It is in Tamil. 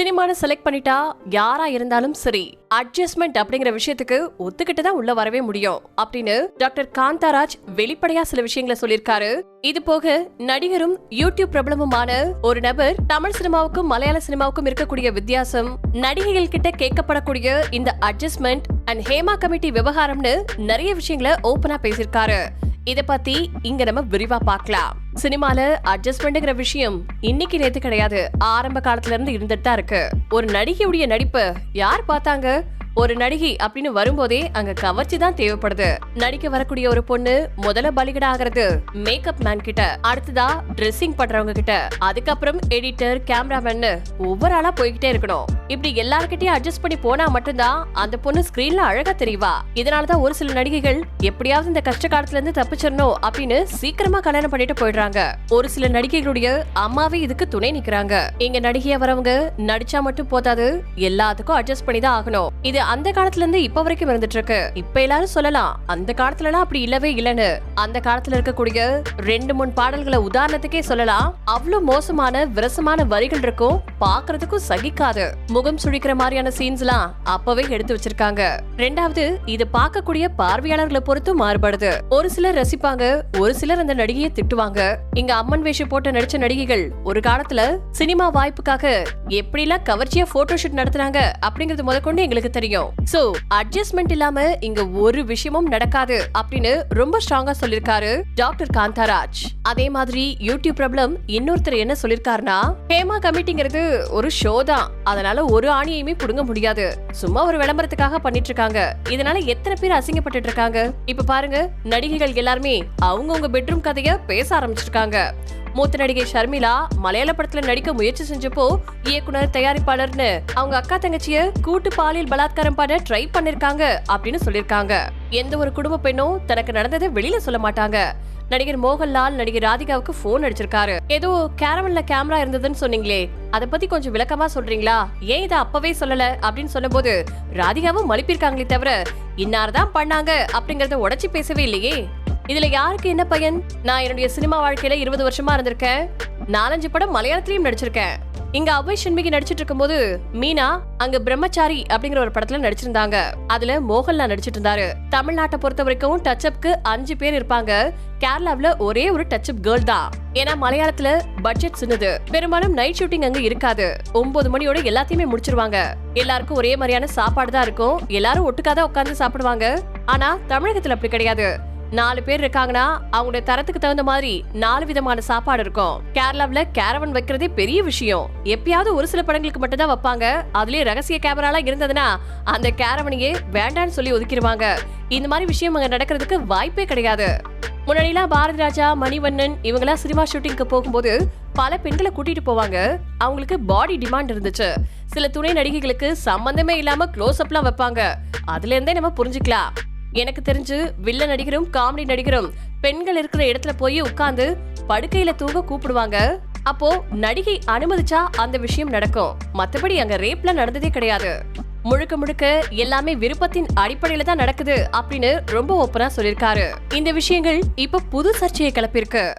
சினிமான்னு செலக்ட் பண்ணிட்டா யாரா இருந்தாலும் சரி அட்ஜஸ்ட்மெண்ட் அப்படிங்கிற விஷயத்துக்கு ஒத்துக்கிட்டு தான் உள்ள வரவே முடியும். அப்படின்னு டாக்டர் காந்தாராஜ் வெளிப்படையா சில விஷயங்களை சொல்லியிருக்காரு. இது போக நடிகரும் யூடியூப் பிரபலமுமான ஒரு நபர் தமிழ் சினிமாவுக்கும் மலையாள சினிமாவுக்கும் இருக்கக்கூடிய வித்தியாசம் நடிகைகள் கிட்ட கேட்கப்படக்கூடிய இந்த அட்ஜஸ்ட்மெண்ட் அண்ட் ஹேமா கமிட்டி விவகாரம்னு நிறைய விஷயங்களை ஓபனா பேசியிருக்காரு. இதை பத்தி இங்க நம்ம விரிவா பார்க்கலாம். சினிமால அட்ஜஸ்ட்மெண்ட்ங்கிற விஷயம் இன்னைக்கு நேத்து கிடையாது. ஆரம்ப காலத்துல இருந்து இருந்துட்டு தான் இருக்கு. ஒரு நடிகையுடைய நடிப்பு யார் பார்த்தாங்க? ஒரு நடிகை அப்படின்னு வரும்போதே அங்க கவர்ச்சி தான் தேவைப்படுது. நடிக்க வரக்கூடிய ஒரு பொண்ணு முதல்ல பலிகடா ஆகிறது. மேக்கப் மேன் கிட்ட. அடுத்ததா ட்ரெஸ்ஸிங் பண்றவங்க கிட்ட. அதுக்கப்புறம் எடிட்டர் கேமராமேன் ஒவ்வொரு ஆளா போய்கிட்டே இருக்கணும். இப்படி எல்லார்கிட்டயும் அட்ஜஸ்ட் பண்ணி போனா மட்டும்தான் அந்த பொண்ணு ஸ்கிரீன்ல அழகா தெரியவா இதனாலதான் ஒரு சில நடிகைகள் எப்படியாவது இந்த கஷ்ட காலத்துல இருந்து தப்பிச்சிடணும் அப்படின்னு சீக்கிரமா கல்யாணம் பண்ணிட்டு போயிடுறாங்க. ஒரு சில நடிகைகளுடைய அம்மாவே இதுக்கு துணை நிக்கிறாங்க. இங்க நடிகையா வரவங்க நடிச்சா மட்டும் போதாது எல்லாத்துக்கும் அட்ஜஸ்ட் பண்ணி தான் ஆகணும். இது அந்த காலத்துல இருந்து இப்ப வரைக்கும் இருந்துட்டு இருக்கு இப்ப எல்லாரும் சொல்லலாம் அந்த காலத்துல எல்லாம் அப்படி இல்லவே இல்லைன்னு. அந்த காலத்துல இருக்கக்கூடிய ரெண்டு மூணு பாடல்களை உதாரணத்துக்கே சொல்லலாம். அவ்வளவு மோசமான விரசமான வரிகள் இருக்கும். பாக்குறதுக்கும் சகிக்காது. முகம் சுழிக்கிற மாதிரியான சீன்ஸ் எல்லாம் அப்பவே எடுத்து வச்சிருக்காங்க. ரெண்டாவது இது பார்க்கக்கூடிய பார்வையாளர்களை பொறுத்து மாறுபடுது. ஒரு சிலர் ரசிப்பாங்க ஒரு சிலர் அந்த நடிகையை திட்டுவாங்க. இங்க அம்மன் வேஷம் போட்டு நடிச்ச நடிகைகள் ஒரு காலத்துல சினிமா வாய்ப்புக்காக எப்படிலாம் கவர்ச்சியா போட்டோ ஷூட் நடத்துனாங்க அப்படிங்கறது முதற்கொண்டு எங்களுக்கு தெரியும். சோ அட்ஜஸ்ட்மெண்ட் இல்லாம இங்க ஒரு விஷயமும் நடக்காது அப்படின்னு ரொம்ப ஸ்ட்ராங்கா சொல்லிருக்காரு டாக்டர் காந்தாராஜ். அதே மாதிரி யூடியூப் பிரபலம் இன்னொருத்தர் என்ன சொல்லிருக்காருன்னா ஹேமா கமிட்டிங்கிறது ஒரு ஷோ தான். அதனால ஒரு ஆணியையுமே புடுங்க முடியாது. சும்மா ஒரு விளம்பரத்துக்காக பண்ணிட்டு இருக்காங்க இதனால எத்தனை பேர் அசிங்கப்பட்டுட்டு இருக்காங்க இப்ப பாருங்க நடிகைகள் எல்லாருமே அவங்கவுங்க பெட்ரூம் கதைய பேச ஆரம்பிச்சிருக்காங்க. மூத்த நடிகை ஷர்மிளா மலையாள படத்துல நடிக்க முயற்சி செஞ்சப்போ இயக்குனர் தயாரிப்பாளர்னு அவங்க அக்கா தங்கச்சிய கூட்டு பாலியல் பலாத்காரம் பண்ண ட்ரை பண்ணிருக்காங்க அப்படின்னு சொல்லிருக்காங்க. எந்த ஒரு குடும்ப பெண்ணும் தனக்கு நடந்ததை வெளியில சொல்ல மாட்டாங்க. நடிகர் மோகன்லால் நடிகர் ராதிகாவுக்கு போன் அடிச்சிருக்காரு. ஏதோ கேரவன்ல கேமரா இருந்ததுன்னு சொன்னீங்களே அத பத்தி கொஞ்சம் விளக்கமா சொல்றீங்களா? ஏன் இதை அப்பவே சொல்லல? அப்படின்னு சொன்னபோது ராதிகாவும் மலிப்பிருக்காங்களே தவிர இன்னார்தான் பண்ணாங்க அப்படிங்கறத உடச்சி பேசவே இல்லையே. இதுல யாருக்கு என்ன பையன்? நான் என்னுடைய சினிமா வாழ்க்கையில இருபது வருஷமா இருந்திருக்கேன். நாலஞ்சு படம் மலையாளத்திலயும் நடிச்சிருக்கேன். இங்க அபய் சண்முகி நடிச்சிட்டு இருக்கும்போது மீனா அங்க பிரம்மச்சாரி அப்படிங்கிற ஒரு படத்துல நடிச்சிருந்தாங்க. அதுல மோகன்லால் நடிச்சிட்டு இருந்தாரு. தமிழ்நாட்டை பொறுத்த வரைக்கும் டச் அப்க்கு அஞ்சு பேர் இருப்பாங்க. கேரளாவில் ஒரே ஒரு டச் அப் கேர்ள் தான். ஏன்னா மலையாளத்துல பட்ஜெட் சின்னது. பெரும்பாலும் நைட் ஷூட்டிங் அங்க இருக்காது. ஒன்பது மணியோட எல்லாத்தையுமே முடிச்சிருவாங்க. எல்லாருக்கும் ஒரே மாதிரியான சாப்பாடு தான் இருக்கும். எல்லாரும் ஒட்டுக்காதான் உட்காந்து சாப்பிடுவாங்க. ஆனா தமிழகத்துல அப்படி கிடையாது. நாலு பேர் இருக்காங்கன்னா அவங்களுடைய தரத்துக்கு தகுந்த மாதிரி நாலு விதமான சாப்பாடு இருக்கும். கேரளாவில் கேரவன் வைக்கிறதே பெரிய விஷயம். எப்பயாவது ஒரு சில படங்களுக்கு மட்டும் தான் வைப்பாங்க. அதுலயே ரகசிய கேமராலாம் இருந்ததுன்னா அந்த கேரவனையே வேண்டான்னு சொல்லி ஒதுக்கிடுவாங்க. இந்த மாதிரி விஷயம் அங்க நடக்கிறதுக்கு வாய்ப்பே கிடையாது. முன்னாடிலாம் பாரதி ராஜா மணிவண்ணன் இவங்கெல்லாம் சினிமா ஷூட்டிங்க்கு போகும்போது பல பெண்களை கூட்டிட்டு போவாங்க. அவங்களுக்கு பாடி டிமாண்ட் இருந்துச்சு. சில துணை நடிகைகளுக்கு சம்பந்தமே இல்லாம க்ளோஸ் அப்லாம் வைப்பாங்க. அதுல இருந்தே நம்ம புரிஞ்சுக்கலாம். எனக்கு தெரிஞ்சு வில்ல நடிகரும் காமெடி நடிகரும் பெண்கள் இருக்கிற இடத்துல போய் உட்கார்ந்து படுக்கையில தூங்க கூப்பிடுவாங்க. அப்போ நடிகை அனுமதிச்சா அந்த விஷயம் நடக்கும். மத்தபடி அங்க ரேப்ல நடந்ததே கிடையாது. முழுக்க முழுக்க எல்லாமே விருப்பத்தின் அடிப்படையில தான் நடக்குது அப்படின்னு ரொம்ப ஓப்பனா சொல்லிருக்காரு இந்த விஷயங்கள் இப்ப புது சர்ச்சையை கிளப்பிருக்கு